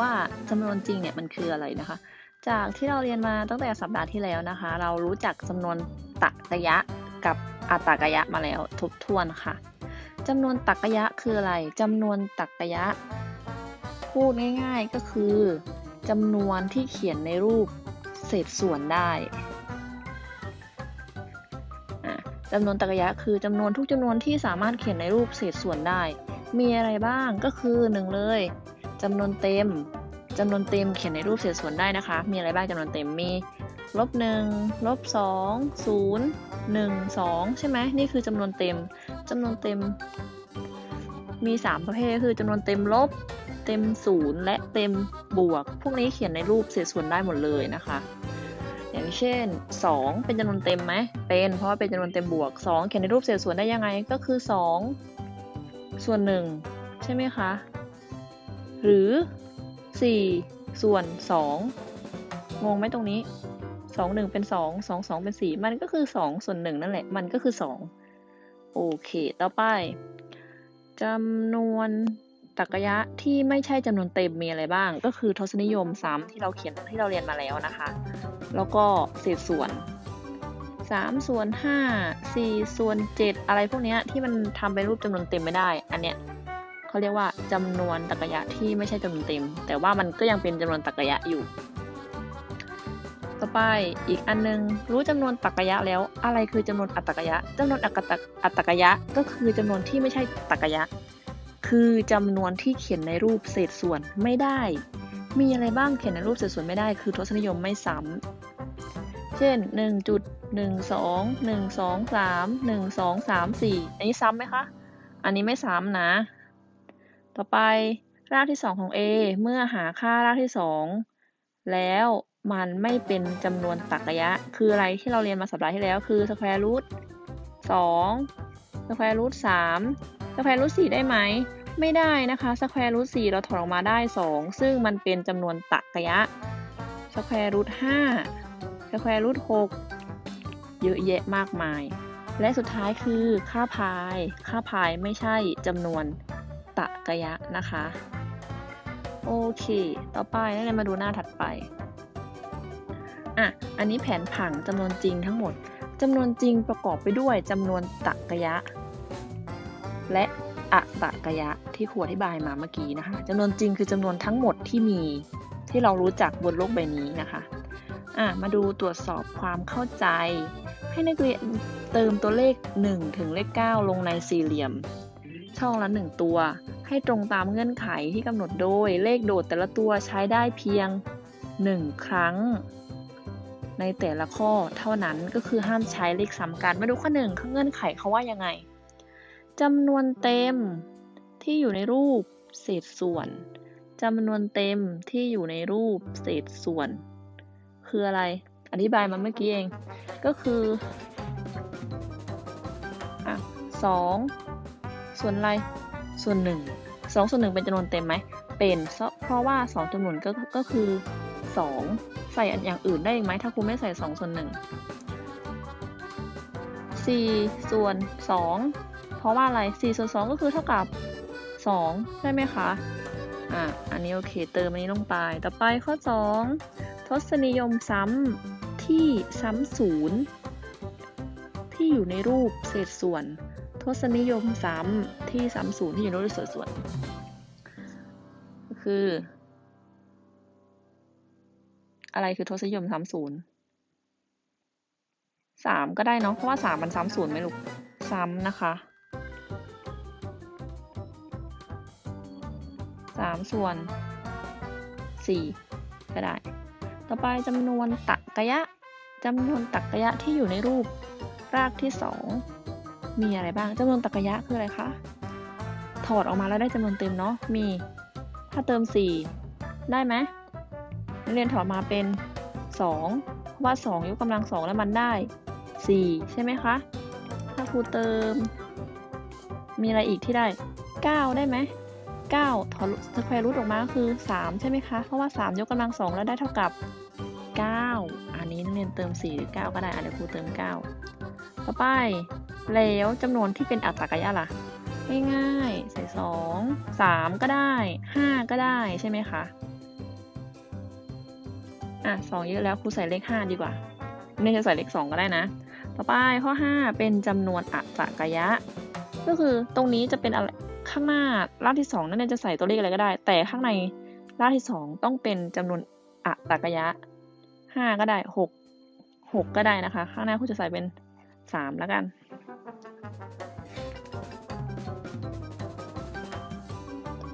ว่าจำนวนจริงเนี่ยมันคืออะไรนะคะ จากที่เราเรียนมาตั้งแต่สัปดาห์ที่แล้วนะคะ เรารู้จักจำนวนตรรกะยะกับอัตตกะยะมาแล้วทบทวนค่ะจำนวนตรรกะยะคืออะไรจำนวนตรรกะยะ พูดง่ายๆก็คือจำนวนที่เขียนในรูปเศษส่วนได้จำนวนตรรกะยะคือจำนวนทุกจำนวนที่สามารถเขียนในรูปเศษส่วนได้ มีอะไรบ้างก็คือหนึ่งเลย จำนวนเต็มจำนวนเต็มเขียนในรูปเศษส่วนได้นะคะ มีอะไรบ้างจำนวนเต็มมีลบหนึ่งลบสองศูนย์หนึ่งสองใช่ไหมนี่คือจำนวนเต็มจำนวนเต็ม มี 3 ประเภทคือจำนวนเต็มลบ เต็มศูนย์และเต็มบวก พวกนี้เขียนในรูปเศษส่วนได้หมดเลยนะคะ อย่างเช่น 2 เป็นจำนวนเต็มไหมเป็นเพราะว่าเป็นจำนวนเต็มบวก 2 เขียนในรูปเศษส่วนได้ยังไงก็คือ 2 ส่วน1ใช่ไหมคะ หรือ 4 ส่วน 2 งงไหมตรงนี้ 2 1 เป็น 2 2 2 เป็น 4 มันก็คือ 2 ส่วน 1 นั่นแหละ มันก็คือ 2 โอเค ต่อไปจำนวนตรรกะยะที่ไม่ใช่จำนวนเต็มมีอะไรบ้าง ก็คือทศนิยมซ้ำที่เราเขียนที่เราเรียนมาแล้วนะคะ แล้วก็เศษส่วน3ส่วน5 4ส่วน7อะไรพวกนี้ที่มันทำเป็นรูปจำนวนเต็มไม่ได้ อันเนี้ย เขาเรียกว่าจำนวนตรรกะยะที่ไม่ใช่จำนวนเต็ม แต่ว่ามันก็ยังเป็นจำนวนตรรกะยะอยู่ ต่อไปอีกอันนึงรู้จำนวนตรรกะยะแล้ว อะไรคือจำนวนอัตตรกะยะจำนวนอัตตรอัตตรกะยะก็คือจำนวนที่ไม่ใช่ตรรกะยะคือจำนวนที่เขียนในรูปเศษส่วนไม่ได้ มีอะไรบ้างเขียนในรูปเศษส่วนไม่ได้ คือทศนิยมไม่ซ้ำเช่น1จุด1 2 1 2 3 1 2 3 4 อันนี้ซ้ำไหมคะ อันนี้ไม่ซ้ำนะ ต่อไปรากที่ 2 ของ a เมื่อหาค่ารากที่ 2 แล้วมันไม่เป็นจำนวนตรรกะยะ คืออะไรที่เราเรียนมาสัปดาห์ที่แล้วคือ square root 2 square root 3 square root 4ได้ไหม ไม่ได้นะคะ square root 4เราถอดออกมาได้ 2 ซึ่งมันเป็นจำนวนตรรกะยะ square root 5 square root 6เยอะแยะมากมาย และสุดท้ายคือค่าพาย ค่าพายไม่ใช่จำนวน ตรรกะยะนะคะ โอเค ต่อไปนักเรียนมาดูหน้าถัดไปอะอันนี้แผนผังจำนวนจริงทั้งหมดจำนวนจริงประกอบไปด้วยจำนวนตรกะยะ และอะตรกะยะที่ครูอธิบายมาเมื่อกี้นะคะจำนวนจริงคือจำนวนทั้งหมดที่มีที่เรารู้จักบนโลกใบนี้นะคะอะมาดูตรวจสอบความเข้าใจ ให้นักเรียนเติมตัวเลข 1 ถึงเลข 9 ลงในสี่เหลี่ยม ช่องละ 1 ตัว ให้ตรงตามเงื่อนไขที่กำหนดโดยเลขโดดแต่ละตัวใช้ได้เพียง 1 ครั้ง ในแต่ละข้อเท่านั้นก็คือห้ามใช้เลขซ้ำกันมาดูข้อหนึ่งข้อเงื่อนไขเขาว่ายังไงจำนวนเต็มที่อยู่ในรูปเศษส่วนจำนวนเต็มที่อยู่ในรูปเศษส่วน คืออะไร อธิบายมาเมื่อกี้เอง ก็คืออะสอง ส่วนอะไร ส่วนหนึ่งสองส่วนหนึ่งเป็นจำนวนเต็มไหม เป็นเพราะว่าสองจำนวนก็ก็คือสองใส่อย่างอื่นได้อีกไหมถ้าครูไม่ใส่สองส่วนหนึ่งสี่ส่วนสองเพราะว่าอะไรสี่ส่วนสองก็คือเท่ากับสองใช่ไหมคะอะอันนี้โอเคเติมอันนี้ลงไป ต่อไปข้อสองทศนิยมซ้ำที่ซ้ำศูนย์ที่อยู่ในรูปเศษส่วน ทศนิยมซ้ำที่ซ้ำศูนย์ที่อยู่ในรูปส่วนก็คือ อะไรคือทศนิยมซ้ำศูนย์สามก็ได้เนาะเพราะว่าสามมันซ้ำศูนย์ไหมลูกซ้ำนะคะสามส่วนสี่ก็ได้ ต่อไปจำนวนตรรกะยะจำนวนตรรกะยะที่อยู่ในรูปรากที่สอง มีอะไรบ้างจำนวนตรรกะยะคืออะไรคะ ถอดออกมาแล้วได้จำนวนเต็มเนาะ มี ถ้าเติมสี่ได้ไหมนักเรียนถอดมาเป็นสองเพราะว่าสองยกกำลังสองแล้วมันได้สี่ใช่ไหมคะ ถ้าครูเติม มีอะไรอีกที่ได้เก้าได้ไหมเก้าถอดสแควร์รูทออกมาก็คือสามใช่ไหมคะ เพราะว่าสามยกกำลังสองแล้วได้เท่ากับเก้าอันนี้นักเรียนเติมสี่หรือเก้าก็ได้อะเดี๋ยวครูเติมเก้าต่อไป แล้วจำนวนที่เป็นอัตตรกยะล่ะ ง่ายๆใส่สองสามก็ได้ห้าก็ได้ใช่ไหมคะ อะสองเยอะแล้วครูใส่เลขห้าดีกว่า ไม่จะใส่เลขสองก็ได้นะ ต่อไปข้อห้าเป็นจำนวนอัตรกยะ ก็คือตรงนี้จะเป็นอะไรข้างหน้ารากที่สองนั่นเองจะใส่ตัวเลขอะไรก็ได้ แต่ข้างในรากที่สองต้องเป็นจำนวนอัตรกยะห้าก็ได้หกหกก็ได้นะคะ ข้างหน้าครูจะใส่เป็นสามแล้วกัน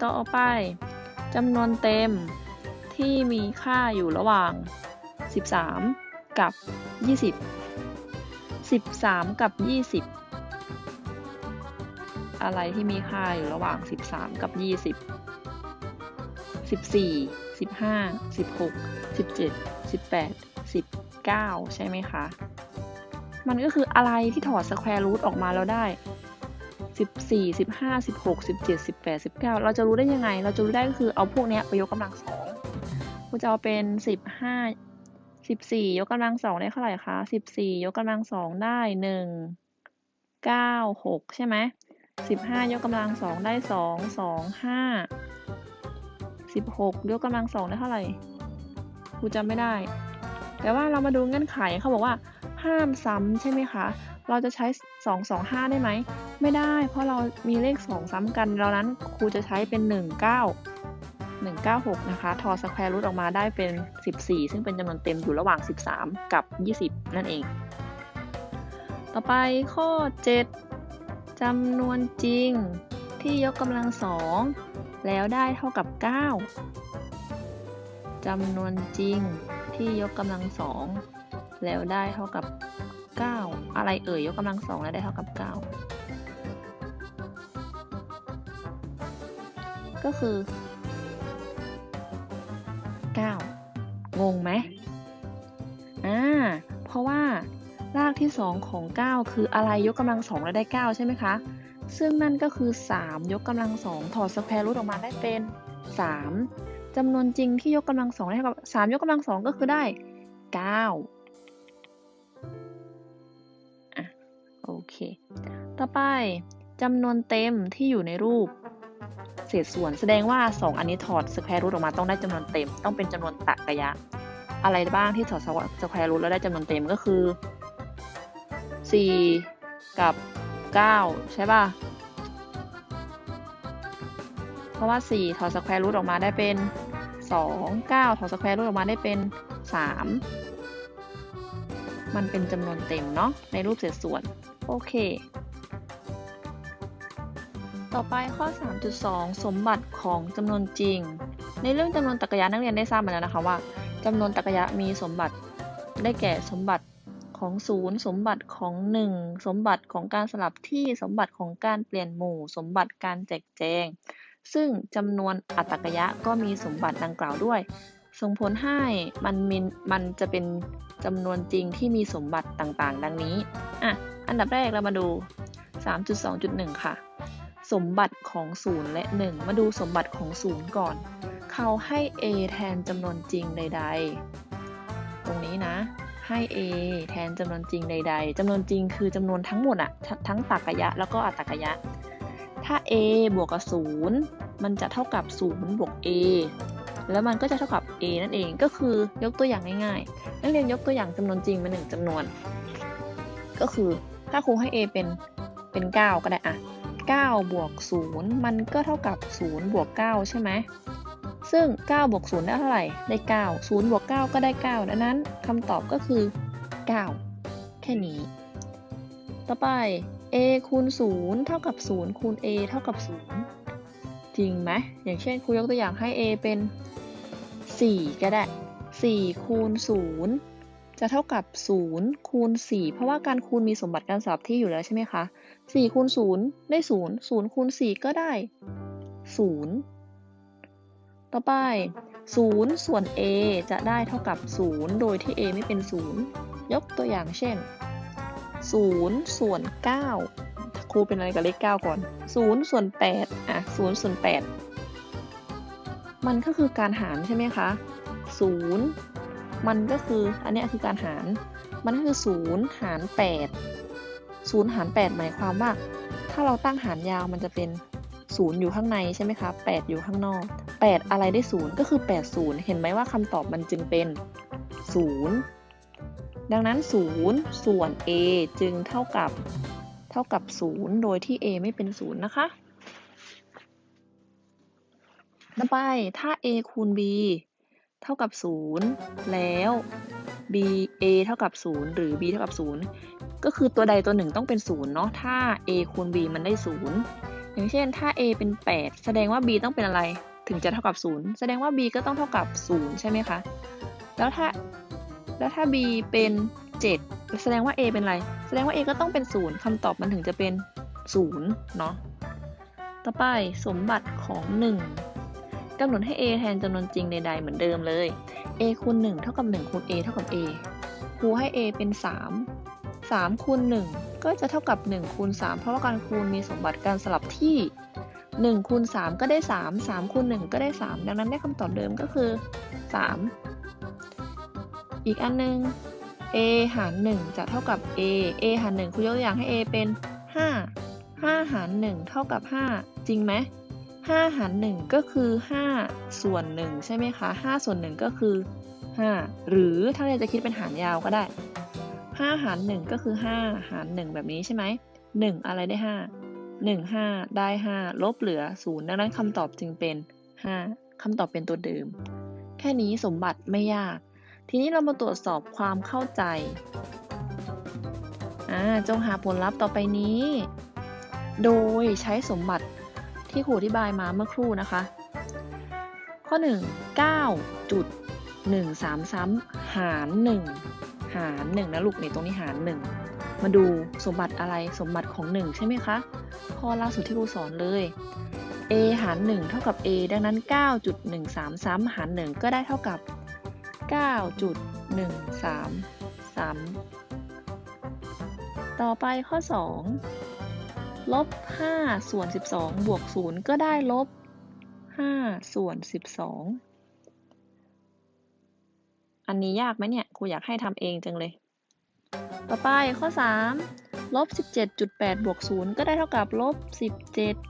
ต่อไปจำนวนเต็มที่มีค่าอยู่ระหว่าง 13 กับ 20 13 กับ 20 อะไรที่มีค่าอยู่ระหว่าง 13 กับ 20 14 15 16 17 18 19 ใช่ไหมคะ มันก็คืออะไรที่ถอดสแควร์รูทออกมาแล้วได้ 14 15 16 17 18 19 เราจะรู้ได้ยังไง เราจะรู้ได้ก็คือเอาพวกเนี้ยไปยกกำลังสองกูจะเอาเป็น 15 14 ยกกำลังสองได้เท่าไหร่คะ 14 ยกกำลังสองได้ 1 9 6 ใช่ไหม15 ยกกำลังสองได้ 2 2 5 16 ยกกำลังสองได้เท่าไหร่กูจำไม่ได้ แต่ว่าเรามาดูเงื่อนไขเขาบอกว่า ห้ามซ้ำใช่ไหมคะ เราจะใช้ 2 2 5 ได้ไหม ไม่ได้ เพราะเรามีเลข 2 ซ้ำกันดังนั้นครูจะใช้เป็น 1 9 196 นะคะ ทอสแควร์รูทออกมาได้เป็น 14 ซึ่งเป็นจำนวนเต็มอยู่ระหว่าง 13 กับ 20 นั่นเอง ต่อไปข้อ 7จำนวนจริงที่ยกกำลังสองแล้วได้เท่ากับ 9จำนวนจริงที่ยกกำลังสอง แล้วได้เท่ากับ 9 อะไรเอ่ยยกกำลังสองแล้วได้เท่ากับ 9 ก็คือ 9 งงไหมอ่าเพราะว่ารากที่ 2 ของ 9 คืออะไรยกกำลังสองแล้วได้ 9 ใช่ไหมคะ ซึ่งนั่นก็คือ 3 ยกกำลังสองถอดสแควร์รูทออกมาได้เป็น 3จำนวนจริงที่ยกกำลังสองได้เท่ากับ3ยกกำลังสองก็คือได้ 9 โอเค ต่อไปจำนวนเต็มที่อยู่ในรูป เศษส่วนแสดงว่า 2 อันนี้ถอดสแควร์รูทออกมาต้องได้จำนวนเต็ม ต้องเป็นจำนวนตรรกะอะไรบ้างที่ถอดสแควร์รูทแล้วได้จำนวนเต็มก็คือ 4 กับ 9 ใช่ป่ะ เพราะว่า 4 ถอดสแควร์รูทออกมาได้เป็น 2 9 ถอดสแควร์รูทออกมาได้เป็น 3 มันเป็นจำนวนเต็มเนาะในรูปเศษส่วน โอเค ต่อไปข้อ 3.2 สมบัติของจำนวนจริง ในเรื่องจำนวนตรรกะนักเรียนได้ทราบมาแล้วนะคะว่าจำนวนตรรกะมีสมบัติได้แก่สมบัติของศูนย์สมบัติของ 1 สมบัติของการสลับที่สมบัติของการเปลี่ยนหมู่ สมบัติการแจกแจง ซึ่งจำนวนอัตตรกะก็มีสมบัติดังกล่าวด้วย ส่งผลให้มันมีมันจะเป็นจำนวนจริงที่มีสมบัติต่างๆ ดังนี้อะ อันดับแรกเรามาดู 3.2.1 ค่ะ สมบัติของ 0 และ 1 มาดูสมบัติของ 0 ก่อน เขาให้ a แทนจำนวนจริงใด ๆ ตรงนี้นะ ให้ a แทนจำนวนจริงใด ๆจำนวนจริงคือจำนวนทั้งหมดอะทั้งตรรกะยะแล้วก็อัตตรกยะ ถ้า a บวกกับ 0 มันจะเท่ากับ 0 บวก a แล้วมันก็จะเท่ากับ a นั่นเอง ก็คือยกตัวอย่างง่ายๆ นักเรียนยกตัวอย่างจำนวนจริงมาหนึ่งจำนวน ก็คือ ถ้าครูให้ a เป็นเป็น 9 ก็ได้อะ9บวก0มันก็เท่ากับ0บวก9ใช่ไหมซึ่ง9บวก0ได้เท่าไหร่ ได้ 9 0บวก9ก็ได้ 9 ดังนั้นคำตอบก็คือ 9 แค่นี้ ต่อไป a คูณ 0 เท่ากับ 0 คูณ a เท่ากับ 0 จริงไหม อย่างเช่นครูยกตัวอย่างให้ a เป็น 4 ก็ได้ 4 คูณ 0 จะเท่ากับ 0 คูณ 4 เพราะว่าการคูณมีสมบัติการสลับที่อยู่แล้วใช่ไหมคะ 4 คูณ 0 ได้ 0 0 คูณ 4 ก็ได้ 0 ต่อไป 0 ส่วน a จะได้เท่ากับ 0 โดยที่ a ไม่เป็น 0 ยกตัวอย่างเช่น 0 ส่วน 9 ครูเป็นอะไรกับเลข 9 ก่อน 0 ส่วน 8 อะ 0 ส่วน 8 มันก็คือการหารใช่ไหมคะ 0 มันก็คืออันนี้คือการหาร มันก็คือ0หาร8 0หาร8หมายความว่า ถ้าเราตั้งหารยาวมันจะเป็น 0 อยู่ข้างในใช่ไหมคะ8อยู่ข้างนอก 8 อะไรได้ 0 ก็คือ 80 เห็นไหมว่าคำตอบมันจึงเป็น 0 ดังนั้น 0 ส่วน a จึงเท่ากับเท่ากับ 0 โดยที่ a ไม่เป็น 0 นะคะต่อไปถ้า a คูณ b เท่ากับ 0 แล้ว b a เท่ากับ 0 หรือ b เท่ากับ 0 ก็คือตัวใดตัวหนึ่งต้องเป็น 0 เนาะถ้า a คูณ b มันได้ 0 อย่างเช่นถ้า a เป็น 8 แสดงว่า b ต้องเป็นอะไรถึงจะเท่ากับ 0 แสดงว่า b ก็ต้องเท่ากับ 0 ใช่ไหมคะ แล้วถ้าแล้วถ้า b เป็น 7 แสดงว่า a เป็นอะไร แสดงว่า a ก็ต้องเป็น 0คำตอบมันถึงจะเป็น 0 เนาะต่อไปสมบัติของ 1 กำหนดให้ a แทนจำนวนจริงใด ๆ เหมือนเดิมเลย a คูณ1เท่ากับ1คูณ a เท่ากับ a ครูให้ a เป็น 3 3คูณ1ก็จะเท่ากับ1คูณ3เพราะว่าการคูณมีสมบัติการสลับที่1คูณ3ก็ได้ 3 3คูณ1ก็ได้ 3 ดังนั้นได้คำตอบเดิมก็คือ 3 อีกอันนึง a หาร 1 จะเท่ากับ a a หาร 1ครูยกตัวอย่างให้ a เป็น 5 5 หาร 1 เท่ากับ 5 จริงไหม 5 หาร 1 ก็คือ 5 ส่วน 1 ใช่ไหมคะ 5 ส่วน 1 ก็คือ 5 หรือถ้าเราจะคิดเป็นหารยาวก็ได้ 5 หาร 1 ก็คือ 5 หาร 1 แบบนี้ใช่ไหม 1 อะไรได้ 5 1 5 ได้ 5 ลบเหลือ 0 ดังนั้นคำตอบจึงเป็น 5 คำตอบเป็นตัวเดิม แค่นี้สมบัติไม่ยาก ทีนี้เรามาตรวจสอบความเข้าใจจงหาผลลัพธ์ต่อไปนี้ โดยใช้สมบัติ ที่ครูอธิบายมาเมื่อครู่นะคะ ข้อ 1 9จุด1 3ซ้ำหาร 1 หาร 1 นะลูกนี่ตรงนี้หาร 1 มาดูสมบัติอะไรสมบัติของ 1 ใช่ไหมคะ ข้อล่าสุดที่ครูสอนเลย a หาร 1 เท่ากับ a ดังนั้น 9.13 ซ้ำหาร 1 ก็ได้เท่ากับ 9.13 ซ้ำต่อไปข้อ 2 ลบ 5 ส่วน 12 บวก 0 ก็ได้ลบ 5 ส่วน 12 อันนี้ยากไหมเนี่ยครูอยากให้ทำเองจังเลย ต่อไปข้อ 3 ลบ 17.8 บวก 0 ก็ได้เท่ากับลบ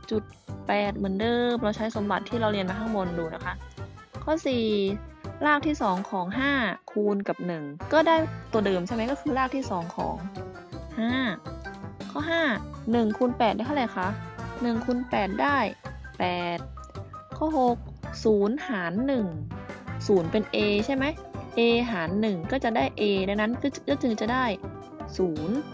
17.8 เหมือนเดิม เราใช้สมบัติที่เราเรียนมาข้างบนดูนะคะ ข้อ 4 รากที่ 2 ของ 5 คูณกับ 1 ก็ได้ตัวเดิมใช่ไหมก็คือรากที่ 2 ของ 5 ข้อ 5 1คูณ8ได้เท่าไหร่คะ1คูณ8ได้ 8 ข้อ 6 0 หาร 1 0 เป็น a ใช่ไหม a หาร 1 ก็จะได้ a ดังนั้นก็จึงจะได้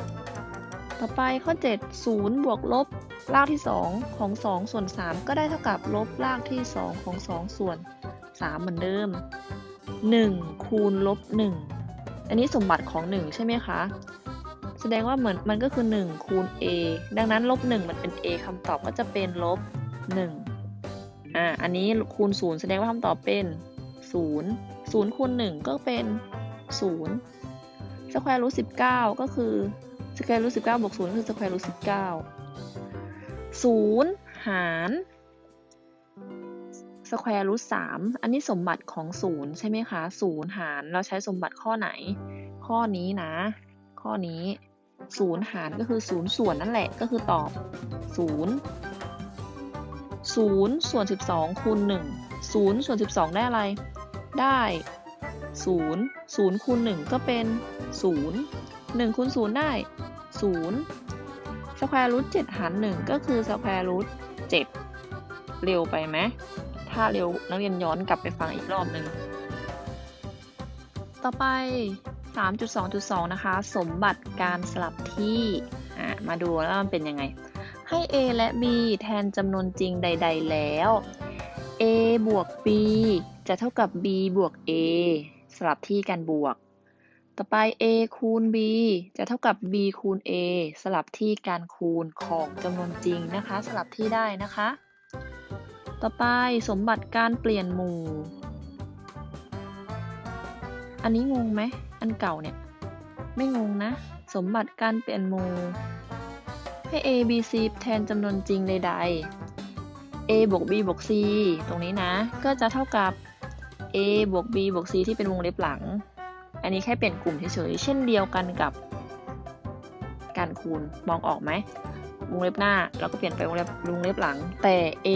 0 ต่อไปข้อ 7 0 บวกลบรากที่ 2 ของ 2 ส่วน 3 ก็ได้เท่ากับลบรากที่ 2 ของ 2 ส่วน 3 เหมือนเดิม 1 คูณลบ 1 อันนี้สมบัติของ 1 ใช่ไหมคะ ดงว่าเหมือนมันก็คือ 1 คูณ a ดังนั้นลบ1มันเป็น a คำตอบก็จะเป็นลบ1อ่าอันนี้คูณ 0 แสดงว่าคำตอบเป็น 0 0คูณ1ก็เป็น 0 สแควร์รูท19 ก็คือสแควร์รูท19บวก0คือสแควร์รูท19 0 หารสแควร์รูท3อันนี้สมบัติของ 0 ใช่ไหมคะ 0 หารเราใช้สมบัติข้อไหน ข้อนี้นะ ข้อนี้ 0หารก็คือ0ส่วนนั่นแหละก็คือตอบ0 0ส่วน12คูณ1 0ส่วน12ได้อะไร ได้0 0คูณ1ก็เป็น0 1คูณ0ได้0สแควร์รูท7หาร1ก็คือสแควร์รูท7เร็วไปไหมถ้าเร็วนักเรียนย้อนกลับไปฟังอีกรอบหนึ่งต่อไป 3.2.2 นะคะ สมบัติการสลับที่มาดูแล้วมันเป็นยังไง ให้ a และ b แทนจำนวนจริงใด ๆ แล้ว a บวก b จะเท่ากับ b บวก a สลับที่กันบวก ต่อไป a คูณ b จะเท่ากับ b คูณ a สลับที่การคูณของจำนวนจริงนะคะ สลับที่ได้นะคะ ต่อไปสมบัติการเปลี่ยนหมู่ อันนี้งงไหมอันเก่าเนี่ย ไม่งงนะ สมบัติการเปลี่ยนหมู่ให้ a b c แทนจำนวนจริงใดๆ a บวก b บวก c ตรงนี้นะ ก็จะเท่ากับ a บวก b บวก c ที่เป็นวงเล็บหลัง อันนี้แค่เปลี่ยนกลุ่มเฉยๆ เช่นเดียวกันกับ การคูณ มองออกไหม วงเล็บหน้าเราก็เปลี่ยนไปวงเล็บวงเล็บหลัง แต่ a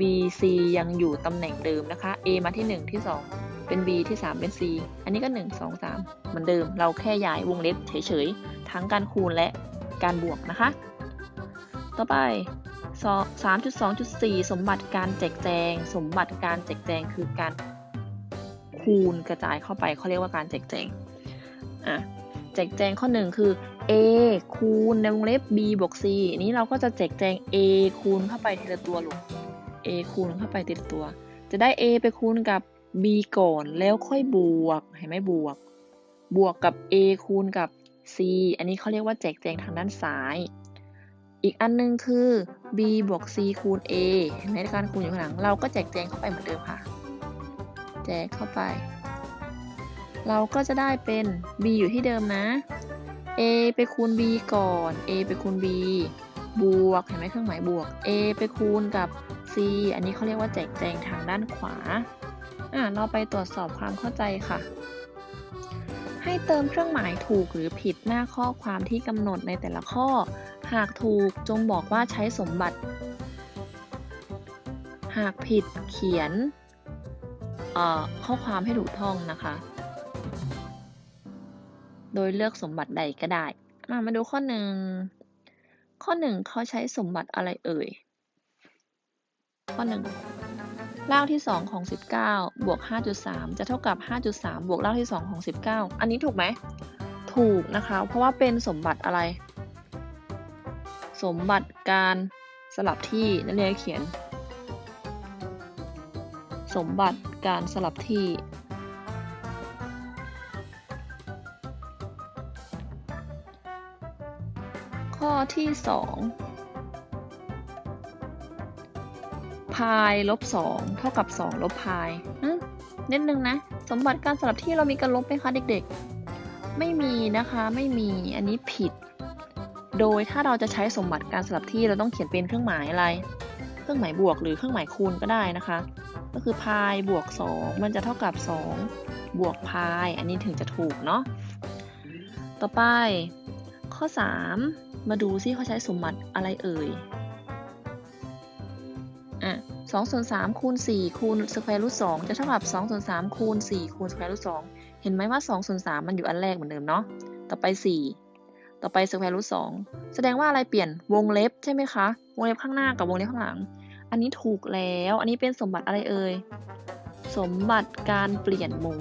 b c ยังอยู่ตำแหน่งเดิมนะคะ a มาที่ 1 ที่ 2 เป็น b ที่ 3 เป็น c อันนี้ก็ 1 2 3 เหมือนเดิม เราแค่ย้ายวงเล็บเฉยๆ ทั้งการคูณและการบวกนะคะ ต่อไป 3.2.4 สมบัติการแจกแจง สมบัติการแจกแจงคือการคูณกระจายเข้าไปเขาเรียกว่าการแจกแจง อะ แจกแจงข้อหนึ่งคือ a คูณในวงเล็บ b บวก c อันนี้เราก็จะแจกแจง a คูณเข้าไปทีละตัวลูก a คูณเข้าไปทีละตัว จะได้ a ไปคูณกับ b ก่อนแล้วค่อยบวก เห็นไหมบวก บวกกับ a คูณกับ c อันนี้เขาเรียกว่าแจกแจงทางด้านซ้าย อีกอันนึงคือ b บวก c คูณ a เห็นไหมการคูณอยู่ข้างหลัง เราก็แจกแจงเข้าไปเหมือนเดิมค่ะ แจกเข้าไป เราก็จะได้เป็น b อยู่ที่เดิมนะ a ไปคูณ b ก่อน a ไปคูณ b บวก เห็นไหมเครื่องหมายบวก a ไปคูณกับ c อันนี้เขาเรียกว่าแจกแจงทางด้านขวา อะเราไปตรวจสอบความเข้าใจค่ะ ให้เติมเครื่องหมายถูกหรือผิดหน้าข้อความที่กำหนดในแต่ละข้อ หากถูกจงบอกว่าใช้สมบัติ หากผิดเขียนข้อความให้ถูกต้องนะคะ โดยเลือกสมบัติใดก็ได้มามาดูข้อหนึ่ง ข้อหนึ่งเขาใช้สมบัติอะไรเอ่ย ข้อหนึ่ง รากที่ 2 ของ 19 บวก 5.3 จะเท่ากับ 5.3 บวกรากที่ 2 ของ 19 อันนี้ถูกไหม ถูกนะคะ เพราะว่าเป็นสมบัติอะไร สมบัติการสลับที่นักเรียนเขียน สมบัติการสลับที่ ข้อที่ 2ายลบ2เท่ากับ2ลบพายอืมนิดนึงนะ สมบัติการสลับที่เรามีการลบไหมคะเด็กๆ ไม่มีนะคะไม่มีอันนี้ผิด โดยถ้าเราจะใช้สมบัติการสลับที่เราต้องเขียนเป็นเครื่องหมายอะไร เครื่องหมายบวกหรือเครื่องหมายคูณก็ได้นะคะ ก็คือพายบวก 2 มันจะเท่ากับ 2 บวกพาย อันนี้ถึงจะถูกเนาะต่อไปข้อ 3 มาดูซิเขาใช้สมบัติอะไรเอ่ย 2ส่วน3คูณ4คูณสแควร์รูท2จะเท่ากับ2ส่วน3คูณ4คูณสแควร์รูท2เห็นไหมว่า2ส่วน3มันอยู่อันแรกเหมือนเดิมเนาะ ต่อไป 4 ต่อไปสแควร์รูท2แสดงว่าอะไรเปลี่ยนวงเล็บใช่ไหมคะ วงเล็บข้างหน้ากับวงเล็บข้างหลัง อันนี้ถูกแล้ว อันนี้เป็นสมบัติอะไรเอ่ย สมบัติการเปลี่ยนมู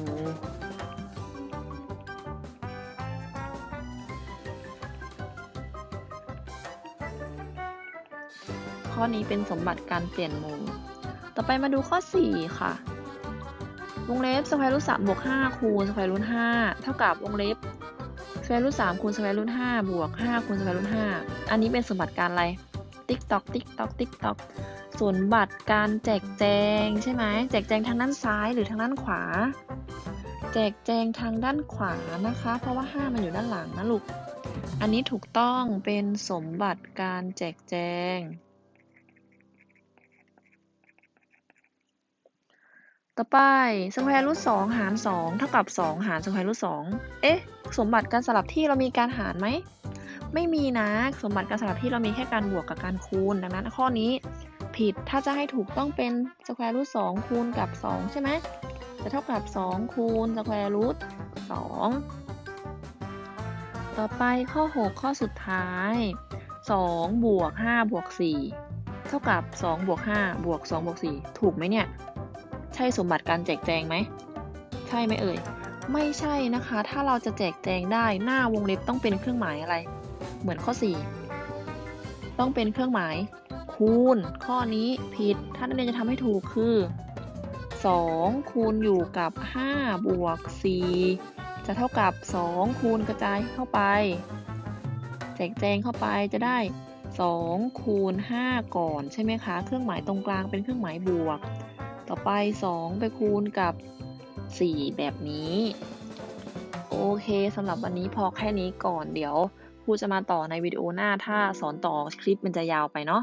ข้อนี้เป็นสมบัติการเปลี่ยนมู่ต่อไปมาดูข้อ 4 ค่ะ วงเล็บสแควร์รูท3บวก5คูณสแควร์รูท5เท่ากับวงเล็บสแควร์รูท3คูณสแควร์รูท5บวก5คูณสแควร์รูท5อันนี้เป็นสมบัติการอะไร ติ๊กตอกติ๊กตอกติ๊กตอกสมบัติการแจกแจงใช่ไหมแจกแจงทางด้านซ้ายหรือทางด้านขวา แจกแจงทางด้านขวานะคะ เพราะว่า5มันอยู่ด้านหลังนะลูกอันนี้ถูกต้องเป็นสมบัติการแจกแจง ต่อไปสแควร์รูทสองหารสองเท่ากับสองหารสแควร์รูทสองเอ๊ะ สมบัติการสลับที่เรามีการหารไหม ไม่มีนะ สมบัติการสลับที่เรามีแค่การบวกกับการคูณ ดังนั้นข้อนี้ผิด ถ้าจะให้ถูกต้องเป็นสแควร์รูทสองคูณกับสองใช่ไหม จะเท่ากับสองคูณสแควร์รูทสองต่อไปข้อ 6 ข้อสุดท้าย2บวก5บวก4เท่ากับ2บวก5บวก2บวก4ถูกไหมเนี่ย ช่สมบัติการแจกแจงไหม ใช่ไหมเอ่ย ไม่ใช่นะคะ ถ้าเราจะแจกแจงได้หน้าวงเล็บต้องเป็นเครื่องหมายอะไร เหมือนข้อ 4 ต้องเป็นเครื่องหมาย คูณ ข้อนี้ผิด ถ้านักเรียนจะทำให้ถูกคือ 2 คูณอยู่กับ 5 บวก 4 จะเท่ากับ 2 คูณกระจายเข้าไป แจกแจงเข้าไปจะได้2คูณ5ก่อนใช่ไหมคะ เครื่องหมายตรงกลางเป็นเครื่องหมายบวก ต่อไป 2 ไปคูณกับ 4 แบบนี้ โอเคสำหรับวันนี้พอแค่นี้ก่อนเดี๋ยวครูจะมาต่อในวิดีโอหน้าถ้าสอนต่อคลิปมันจะยาวไปเนาะ